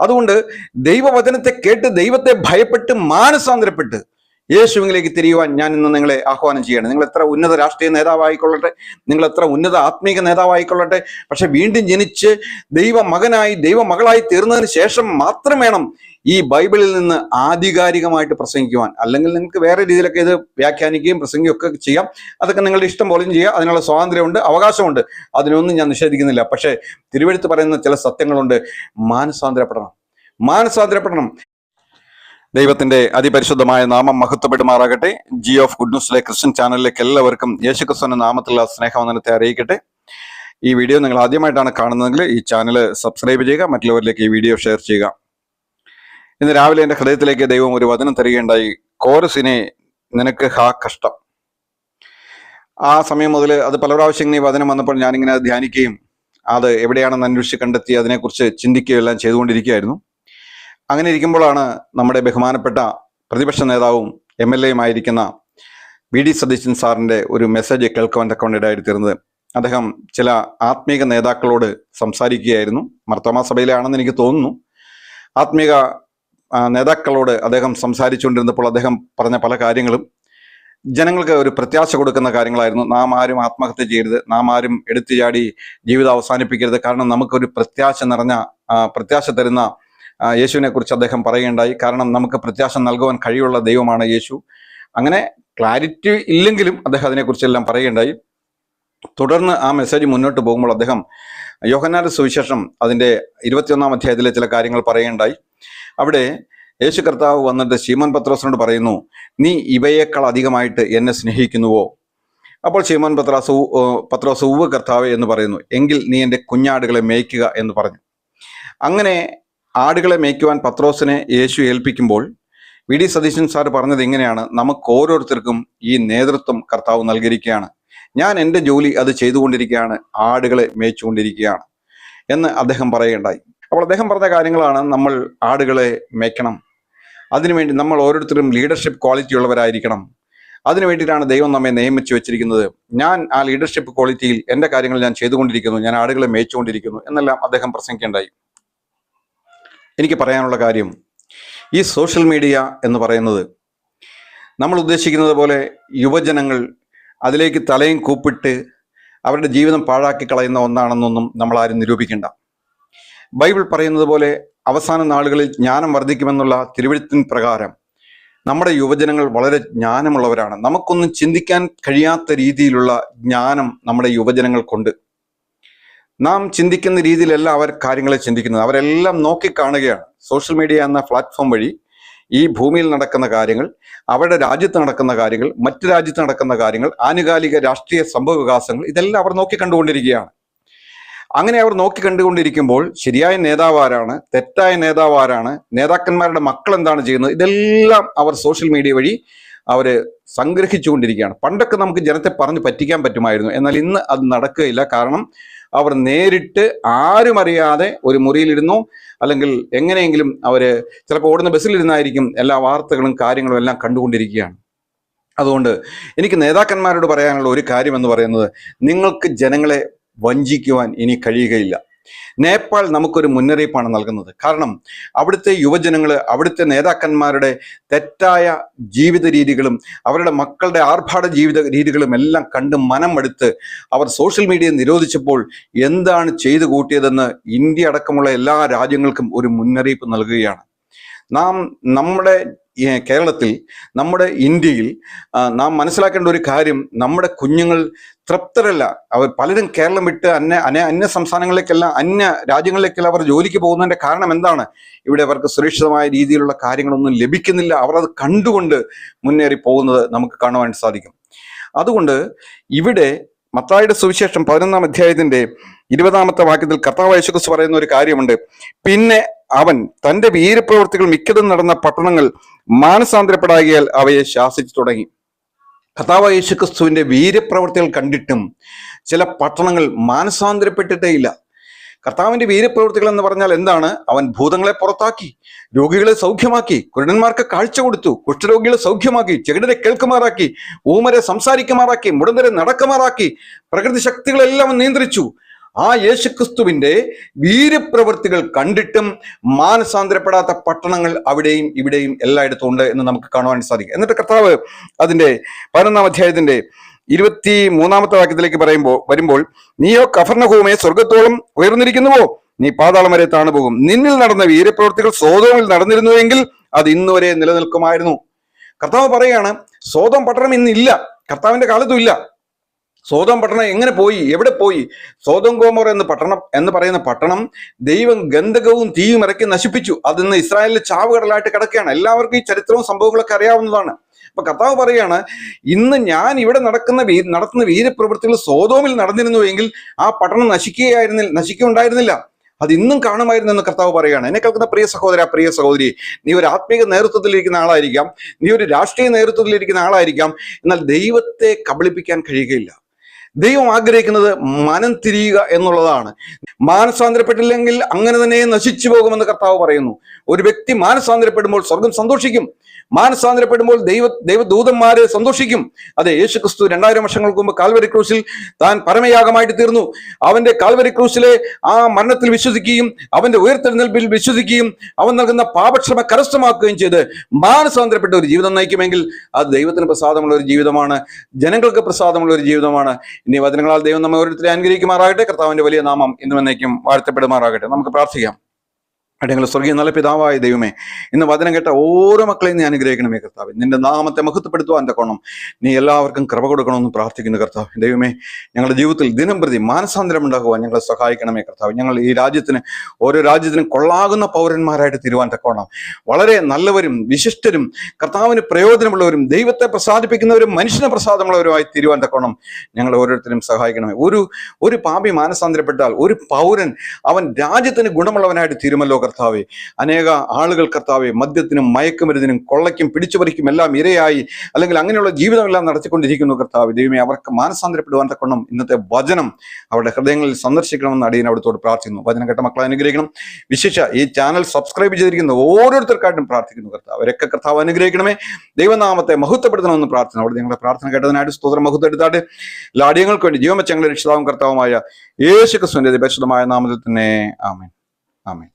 അതുകൊണ്ട് ദൈവവചനത്തെ കേട്ട് ദൈവത്തെ ഭയപ്പെട്ട് മാനസാന്തരപ്പെട്ട് യേശുവിലേക്ക് തിരിയുവാൻ ഞാൻ ഇന്ന് നിങ്ങളെ ആഹ്വാനം ചെയ്യണം. നിങ്ങൾ എത്ര ഉന്നത രാഷ്ട്രീയ നേതാവായിക്കൊള്ളട്ടെ നിങ്ങൾ എത്ര ഉന്നത ആത്മീക നേതാവായിക്കൊള്ളട്ടെ പക്ഷെ വീണ്ടും ജനിച്ച് ദൈവ മകനായി ദൈവ മകളായി തീർന്നതിന് ശേഷം മാത്രം വേണം ഈ ബൈബിളിൽ നിന്ന് ആധികാരികമായിട്ട് പ്രസംഗിക്കുവാൻ. അല്ലെങ്കിൽ നിങ്ങൾക്ക് വേറെ രീതിയിലൊക്കെ ഇത് വ്യാഖ്യാനിക്കുകയും പ്രസംഗിക്കുകയും ഒക്കെ ചെയ്യാം. അതൊക്കെ നിങ്ങളുടെ ഇഷ്ടം പോലെയും ചെയ്യാം. അതിനുള്ള സ്വാതന്ത്ര്യമുണ്ട് അവകാശമുണ്ട്. അതിനൊന്നും ഞാൻ നിഷേധിക്കുന്നില്ല. പക്ഷേ തിരുവെഴുത്ത് പറയുന്ന ചില സത്യങ്ങളുണ്ട്. മാനസാന്തരപ്പെടണം. മാനസാന്തരപ്പെടണം. ദൈവത്തിന്റെ അതിപരിശുദ്ധമായ നാമം മഹത്വപ്പെടുമാറാകട്ടെ. ജി ഓഫ് ഗുഡ് ന്യൂസിലെ ക്രിസ്ത്യൻ ചാനലിലേക്ക് എല്ലാവർക്കും യേശുക്രിസ്തുവിന്റെ നാമത്തിലുള്ള സ്നേഹവന്ദനത്തെ അറിയിക്കട്ടെ. ഈ വീഡിയോ നിങ്ങൾ ആദ്യമായിട്ടാണ് കാണുന്നതെങ്കിൽ ഈ ചാനൽ സബ്സ്ക്രൈബ് ചെയ്യുക മറ്റുള്ളവരിലേക്ക് ഈ വീഡിയോ ഷെയർ ചെയ്യുക. ഇന്ന് രാവിലെ എന്റെ ഹൃദയത്തിലേക്ക് ദൈവം ഒരു വചനം തരികയുണ്ടായി. കോരസിനെ നിനക്ക് ഹാ കഷ്ടം. ആ സമയം മുതൽ അത് പല പ്രാവശ്യം ഈ വചനം വന്നപ്പോൾ ഞാനിങ്ങനെ ധ്യാനിക്കുകയും അത് എവിടെയാണെന്ന് അന്വേഷിച്ച് കണ്ടെത്തി അതിനെക്കുറിച്ച് ചിന്തിക്കുകയും എല്ലാം ചെയ്തുകൊണ്ടിരിക്കുകയായിരുന്നു. അങ്ങനെ ഇരിക്കുമ്പോഴാണ് നമ്മുടെ ബഹുമാനപ്പെട്ട പ്രതിപക്ഷ നേതാവും എം എൽ എയും ആയിരിക്കുന്ന വി ഡി സതീശൻ സാറിന്റെ ഒരു മെസ്സേജ് കേൾക്കുവാൻ തക്കവണ്ടിടായി തീർന്നത്. അദ്ദേഹം ചില ആത്മീക നേതാക്കളോട് സംസാരിക്കുകയായിരുന്നു. മർത്തോമാ സഭയിലാണെന്ന് എനിക്ക് തോന്നുന്നു. ആത്മീക നേതാക്കളോട് അദ്ദേഹം സംസാരിച്ചുകൊണ്ടിരുന്നപ്പോൾ അദ്ദേഹം പറഞ്ഞ പല കാര്യങ്ങളും ജനങ്ങൾക്ക് ഒരു പ്രത്യാശ കൊടുക്കുന്ന കാര്യങ്ങളായിരുന്നു. നാം ആരും ആത്മഹത്യ ചെയ്യരുത്. നാം ആരും എടുത്തു ചാടി ജീവിതം അവസാനിപ്പിക്കരുത്. കാരണം നമുക്കൊരു പ്രത്യാശ നിറഞ്ഞ പ്രത്യാശ തരുന്ന യേശുവിനെ കുറിച്ച് അദ്ദേഹം പറയുകയുണ്ടായി. കാരണം നമുക്ക് പ്രത്യാശ നൽകുവാൻ കഴിയുള്ള ദൈവമാണ് യേശു. അങ്ങനെ ക്ലാരിറ്റി ഇല്ലെങ്കിലും അദ്ദേഹം അതിനെക്കുറിച്ചെല്ലാം പറയുകയുണ്ടായി. തുടർന്ന് ആ മെസ്സേജ് മുന്നോട്ട് പോകുമ്പോൾ അദ്ദേഹം യോഹന്നാന്റെ സുവിശേഷം അതിന്റെ ഇരുപത്തിയൊന്നാം അധ്യായത്തിലെ ചില കാര്യങ്ങൾ പറയുകയുണ്ടായി. അവിടെ യേശു കർത്താവ് വന്നിട്ട് ശീമോൻ പത്രോസിനോട് പറയുന്നു നീ ഇവയേക്കാൾ അധികമായിട്ട് എന്നെ സ്നേഹിക്കുന്നുവോ? അപ്പോൾ ശീമോൻ പത്രാസ് പത്രോസ് ഉവ് കർത്താവ് എന്ന് പറയുന്നു. എങ്കിൽ നീ എന്റെ കുഞ്ഞാടുകളെ മേയ്ക്കുക എന്ന് പറഞ്ഞു. അങ്ങനെ ആടുകളെ മേയ്ക്കുവാൻ പത്രോസിനെ യേശു ഏൽപ്പിക്കുമ്പോൾ വി ഡി സതീശൻ സാർ പറഞ്ഞത് ഇങ്ങനെയാണ്. നമുക്ക് ഓരോരുത്തർക്കും ഈ നേതൃത്വം കർത്താവ് നൽകിയിരിക്കുകയാണ്. ഞാൻ എന്റെ ജോലി അത് ചെയ്തുകൊണ്ടിരിക്കുകയാണ്. ആടുകളെ മേയ്ച്ചുകൊണ്ടിരിക്കുകയാണ് എന്ന് അദ്ദേഹം പറയുകയുണ്ടായി. അപ്പോൾ അദ്ദേഹം പറഞ്ഞ കാര്യങ്ങളാണ് നമ്മൾ ആടുകളെ മേയ്ക്കണം. അതിനുവേണ്ടി നമ്മൾ ഓരോരുത്തരും ലീഡർഷിപ്പ് ക്വാളിറ്റി ഉള്ളവരായിരിക്കണം. അതിനു വേണ്ടിയിട്ടാണ് ദൈവം നമ്മെ നിയമിച്ചു വെച്ചിരിക്കുന്നത്. ഞാൻ ആ ലീഡർഷിപ്പ് ക്വാളിറ്റിയിൽ എന്റെ കാര്യങ്ങൾ ഞാൻ ചെയ്തുകൊണ്ടിരിക്കുന്നു. ഞാൻ ആടുകളെ മേയ്ച്ചുകൊണ്ടിരിക്കുന്നു എന്നെല്ലാം അദ്ദേഹം പ്രസംഗിക്കേണ്ടായി എനിക്ക് പറയാനുള്ള കാര്യം ഈ സോഷ്യൽ മീഡിയ എന്ന് പറയുന്നത് നമ്മൾ ഉദ്ദേശിക്കുന്നത് പോലെ യുവജനങ്ങൾ അതിലേക്ക് തലയും കൂപ്പിട്ട് അവരുടെ ജീവിതം പാഴാക്കി കളയുന്ന ഒന്നാണെന്നൊന്നും നമ്മൾ നിരൂപിക്കേണ്ട. ബൈബിൾ പറയുന്നത് പോലെ അവസാന നാളുകളിൽ ജ്ഞാനം വർദ്ധിക്കുമെന്നുള്ള തിരുവഴുത്തിൻ പ്രകാരം നമ്മുടെ യുവജനങ്ങൾ വളരെ ജ്ഞാനമുള്ളവരാണ്. നമുക്കൊന്നും ചിന്തിക്കാൻ കഴിയാത്ത രീതിയിലുള്ള ജ്ഞാനം നമ്മുടെ യുവജനങ്ങൾക്കുണ്ട്. നാം ചിന്തിക്കുന്ന രീതിയിലല്ല അവർ കാര്യങ്ങളെ ചിന്തിക്കുന്നത്. അവരെല്ലാം നോക്കിക്കാണുകയാണ്. സോഷ്യൽ മീഡിയ എന്ന പ്ലാറ്റ്ഫോം വഴി ഈ ഭൂമിയിൽ നടക്കുന്ന കാര്യങ്ങൾ അവരുടെ രാജ്യത്ത് നടക്കുന്ന കാര്യങ്ങൾ മറ്റു രാജ്യത്ത് നടക്കുന്ന കാര്യങ്ങൾ ആനുകാലിക രാഷ്ട്രീയ സംഭവ വികാസങ്ങൾ ഇതെല്ലാം അവർ നോക്കി കണ്ടുകൊണ്ടിരിക്കുകയാണ് അങ്ങനെ അവർ നോക്കി കണ്ടുകൊണ്ടിരിക്കുമ്പോൾ ശരിയായ നേതാവാരാണ് തെറ്റായ നേതാവാരാണ് നേതാക്കന്മാരുടെ മക്കൾ എന്താണ് ചെയ്യുന്നത്? ഇതെല്ലാം അവർ സോഷ്യൽ മീഡിയ വഴി അവർ സംഗ്രഹിച്ചുകൊണ്ടിരിക്കുകയാണ്. പണ്ടൊക്കെ നമുക്ക് ജനത്തെ പറഞ്ഞ് പറ്റിക്കാൻ പറ്റുമായിരുന്നു. എന്നാൽ ഇന്ന് അത് നടക്കുകയില്ല. കാരണം അവർ നേരിട്ട് ആരും അറിയാതെ ഒരു മുറിയിലിരുന്നു. അല്ലെങ്കിൽ എങ്ങനെയെങ്കിലും അവർ ചിലപ്പോൾ ഓടുന്ന ബസ്സിലിരുന്നായിരിക്കും എല്ലാ വാർത്തകളും കാര്യങ്ങളും എല്ലാം കണ്ടുകൊണ്ടിരിക്കുകയാണ്. അതുകൊണ്ട് എനിക്ക് നേതാക്കന്മാരോട് പറയാനുള്ള ഒരു കാര്യം എന്ന് പറയുന്നത് നിങ്ങൾക്ക് ജനങ്ങളെ വഞ്ചിക്കുവാൻ ഇനി കഴിയുകയില്ല. നേപ്പാൾ നമുക്കൊരു മുന്നറിയിപ്പാണ് നൽകുന്നത്. കാരണം അവിടുത്തെ യുവജനങ്ങൾ അവിടുത്തെ നേതാക്കന്മാരുടെ തെറ്റായ ജീവിത രീതികളും അവരുടെ മക്കളുടെ ആർഭാട ജീവിത രീതികളും എല്ലാം കണ്ട് മനം എടുത്ത് അവർ സോഷ്യൽ മീഡിയ നിരോധിച്ചപ്പോൾ എന്താണ് ചെയ്തു കൂട്ടിയതെന്ന് ഇന്ത്യ അടക്കമുള്ള എല്ലാ രാജ്യങ്ങൾക്കും ഒരു മുന്നറിയിപ്പ് നൽകുകയാണ്. നാം നമ്മുടെ കേരളത്തിൽ നമ്മുടെ ഇന്ത്യയിൽ നാം മനസ്സിലാക്കേണ്ട ഒരു കാര്യം നമ്മുടെ കുഞ്ഞുങ്ങൾ തൃപ്തരല്ല. അവർ പലരും കേരളം വിട്ട് അന്യ അന്യ അന്യ സംസ്ഥാനങ്ങളിലേക്കെല്ലാം അന്യ രാജ്യങ്ങളിലേക്കല്ല അവർ ജോലിക്ക് പോകുന്നതിന്റെ കാരണം എന്താണ്? ഇവിടെ അവർക്ക് സുരക്ഷിതമായ രീതിയിലുള്ള കാര്യങ്ങളൊന്നും ലഭിക്കുന്നില്ല. അവർ അത് കണ്ടുകൊണ്ട് മുന്നേറി പോകുന്നത് നമുക്ക് കാണുവാൻ സാധിക്കും. അതുകൊണ്ട് ഇവിടെ മത്തായുടെ സുവിശേഷം പതിനൊന്നാം അധ്യായത്തിന്റെ ഇരുപതാമത്തെ വാക്യത്തിൽ കർത്താവ് യേശുക്രിസ്തു പറയുന്ന ഒരു കാര്യമുണ്ട്. പിന്നെ അവൻ തന്റെ വീരപ്രവർത്തികൾ മിക്കതും നടന്ന പട്ടണങ്ങൾ മാനസാന്തരപ്പെടാകിയാൽ അവയെ ശാസിച്ചു തുടങ്ങി. കർത്താവ് യേശുക്രിസ്തുവിന്റെ വീരപ്രവർത്തികൾ കണ്ടിട്ടും ചില പട്ടണങ്ങൾ മാനസാന്തരപ്പെട്ടിട്ടേ ഇല്ല. കർത്താവിന്റെ വീരപ്രവർത്തികൾ എന്ന് പറഞ്ഞാൽ എന്താണ്? അവൻ ഭൂതങ്ങളെ പുറത്താക്കി രോഗികളെ സൗഖ്യമാക്കി കുരുടന്മാർക്ക് കാഴ്ച കൊടുത്തു കുഷ്ഠരോഗികളെ സൗഖ്യമാക്കി ചെകിടരെ കേൾക്കുമാറാക്കി ഊമരെ സംസാരിക്കുമാറാക്കി മുടന്തരെ നടക്കുമാറാക്കി പ്രകൃതി ശക്തികളെല്ലാം നിയന്ത്രിച്ചു. ആ യേശുക്രിസ്തുവിന്റെ വീരപ്രവൃത്തികൾ കണ്ടിട്ടും മാനസാന്തരപ്പെടാത്ത പട്ടണങ്ങൾ അവിടെയും ഇവിടെയും എല്ലായിടത്തും ഉണ്ട് എന്ന് നമുക്ക് കാണുവാൻ സാധിക്കും. എന്നിട്ട് കർത്താവ് അതിന്റെ പതിനൊന്നാം അധ്യായത്തിന്റെ ഇരുപത്തി മൂന്നാമത്തെ വാക്യത്തിലേക്ക് പറയുമ്പോൾ വരുമ്പോൾ നീയോ കഫർണഭൂമെ സ്വർഗത്തോളം ഉയർന്നിരിക്കുന്നുവോ? നീ പാതാളം വരെ താണു പോകും നിന്നിൽ നടന്ന വീരപ്രവൃത്തികൾ സോതോമിൽ നടന്നിരുന്നുവെങ്കിൽ അത് ഇന്നുവരെ നിലനിൽക്കുമായിരുന്നു. കർത്താവ് പറയുകയാണ് സോതം പട്ടണം ഇന്നില്ല. കർത്താവിന്റെ കാലത്തും ഇല്ല. സോതം പട്ടണം എങ്ങനെ പോയി? എവിടെ പോയി? സോതം ഗോമോർ എന്ന് പട്ടണം എന്ന് പറയുന്ന പട്ടണം ദൈവം ഗന്ധകവും തീയും ഇറക്കി നശിപ്പിച്ചു. അത് ഇന്ന് ഇസ്രായേലിൽ ചാവുകടലായിട്ട് കിടക്കുകയാണ്. എല്ലാവർക്കും ഈ ചരിത്രവും സംഭവങ്ങളൊക്കെ അറിയാവുന്നതാണ്. അപ്പൊ കർത്താവ് പറയാണ് ഇന്ന് ഞാൻ ഇവിടെ നടക്കുന്ന നടത്തുന്ന വീരപ്രവൃത്തികൾ സോതോമിൽ നടന്നിരുന്നുവെങ്കിൽ ആ പട്ടണം നശിക്കുകയായിരുന്നില്ല നശിക്കുകയുണ്ടായിരുന്നില്ല. അത് ഇന്നും കാണുമായിരുന്നു എന്ന് കർത്താവ് പറയുകയാണ്. എന്നെ കേൾക്കുന്ന പ്രിയ സഹോദര പ്രിയ സഹോദരി നീ ഒരു ആത്മീക നേതൃത്വത്തിലിരിക്കുന്ന ആളായിരിക്കാം. നീ ഒരു രാഷ്ട്രീയ നേതൃത്വത്തിലിരിക്കുന്ന ആളായിരിക്കാം. എന്നാൽ ദൈവത്തെ കബളിപ്പിക്കാൻ കഴിയുകയില്ല. ദൈവം ആഗ്രഹിക്കുന്നത് മനം തിരിയുക എന്നുള്ളതാണ്. മാനസാന്തരപ്പെട്ടില്ലെങ്കിൽ അങ്ങനെ തന്നെ നശിച്ചു പോകുമെന്ന് കർത്താവ് പറയുന്നു. ഒരു വ്യക്തി മാനസാന്തരപ്പെടുമ്പോൾ സ്വർഗം സന്തോഷിക്കും. മാനസാന്തരപ്പെടുമ്പോൾ ദൈവ ദൈവദൂതന്മാരെ സന്തോഷിക്കും. അതെ യേശു ക്രിസ്തു രണ്ടായിരം വർഷങ്ങൾക്ക് മുമ്പ് കാൽവരി ക്രൂസിൽ താൻ പരമയാഗമായിട്ട് തീർന്നു. അവന്റെ കാൽവരി ക്രൂസിലെ ആ മരണത്തിൽ വിശ്വസിക്കുകയും അവന്റെ ഉയർത്തെഴുന്നേൽപ്പിൽ വിശ്വസിക്കുകയും അവൻ നൽകുന്ന പാപക്ഷമ കരസ്ഥമാക്കുകയും ചെയ്ത് മാനസാന്തരപ്പെട്ട ഒരു ജീവിതം നയിക്കുമെങ്കിൽ അത് ദൈവത്തിന് പ്രസാദമുള്ള ഒരു ജീവിതമാണ്. ജനങ്ങൾക്ക് പ്രസാദമുള്ള ഒരു ജീവിതമാണ്. ഇനി വചനങ്ങളാൽ ദൈവം നമ്മെ ഓരോരുത്തരെ അനുഗ്രഹിക്കുമാറാകട്ടെ. കർത്താവിന്റെ വലിയ നാമം ഇന്നും എന്നേക്കും വാഴ്ത്തപ്പെടുമാറാകട്ടെ. നമുക്ക് പ്രാർത്ഥിക്കാം. അടങ്ങൾ സ്വർഗീയ നല്ല പിതാവായ ദൈവമേ ഇന്ന് വചനം കേട്ട ഓരോ മക്കളെയും നീ അനുഗ്രഹിക്കണമേ കർത്താവ്. നിന്റെ നാമത്തെ മഹത്വപ്പെടുത്തുവാൻ തക്കോണം നീ എല്ലാവർക്കും കൃപ കൊടുക്കണമെന്ന് പ്രാർത്ഥിക്കുന്നു കർത്താവ്. ദൈവമേ ഞങ്ങളുടെ ജീവിതത്തിൽ ദിനം പ്രതി മാനസാന്തരം ഉണ്ടാകുവാൻ ഞങ്ങളെ സഹായിക്കണമേ കർത്താവ്. ഞങ്ങൾ ഈ രാജ്യത്തിന് ഓരോ രാജ്യത്തിനും കൊള്ളാകുന്ന പൗരന്മാരായിട്ട് തീരുവാൻ തക്കോണം വളരെ നല്ലവരും വിശിഷ്ടരും കർത്താവിന് പ്രയോജനമുള്ളവരും ദൈവത്തെ പ്രസാദിപ്പിക്കുന്നവരും മനുഷ്യനെ പ്രസാദമുള്ളവരുമായി തീരുവാൻ തക്കോണം ഞങ്ങൾ ഓരോരുത്തരും സഹായിക്കണമേ. ഒരു ഒരു പാപി മാനസാന്തരപ്പെട്ടാൽ ഒരു പൗരൻ അവൻ രാജ്യത്തിന് ഗുണമുള്ളവനായിട്ട് തീരുമല്ലോ കർത്താവെ. അനേക ആളുകൾ കർത്താവെ മദ്യത്തിനും മയക്കുമരുന്നിനും കൊള്ളയ്ക്കും പിടിച്ചുപറിക്കും എല്ലാം ഇരയായി. അല്ലെങ്കിൽ അങ്ങനെയുള്ള ജീവിതമെല്ലാം നടത്തിക്കൊണ്ടിരിക്കുന്നു കർത്താവ്. ദൈവമേ അവർക്ക് മാനസാന്തരപ്പെടുവാൻ തക്കണം ഇന്നത്തെ വചനം അവരുടെ ഹൃദയങ്ങളിൽ സന്ദർശിക്കണമെന്ന് അടിയൻ അവിടുത്തോട് പ്രാർത്ഥിക്കുന്നു. വചനം കേട്ട മക്കളെ അനുഗ്രഹിക്കണം. വിശേഷ ഈ ചാനൽ സബ്സ്ക്രൈബ് ചെയ്തിരിക്കുന്ന ഓരോരുത്തർക്കായിട്ടും പ്രാർത്ഥിക്കുന്നു കർത്താവ്. അവരൊക്കെ കർത്താവ് അനുഗ്രഹിക്കണമേ. ദൈവനാമത്തെ മഹത്വപ്പെടുത്തണമെന്ന് പ്രാർത്ഥന. അവിടെ ഞങ്ങളുടെ പ്രാർത്ഥന കേട്ടതിനായിട്ട് സ്തോത്രം മഹത്വം ലാഡ്യങ്ങൾക്ക് വേണ്ടി ജീവമച്ചങ്ങളുടെ രക്ഷിതാവും കർത്താവുമായ യേശു ക്രിസ്തുവിന്റെ പരിശുദ്ധമായ നാമത്തിൽ തന്നെ ആമേൻ. ആമേൻ.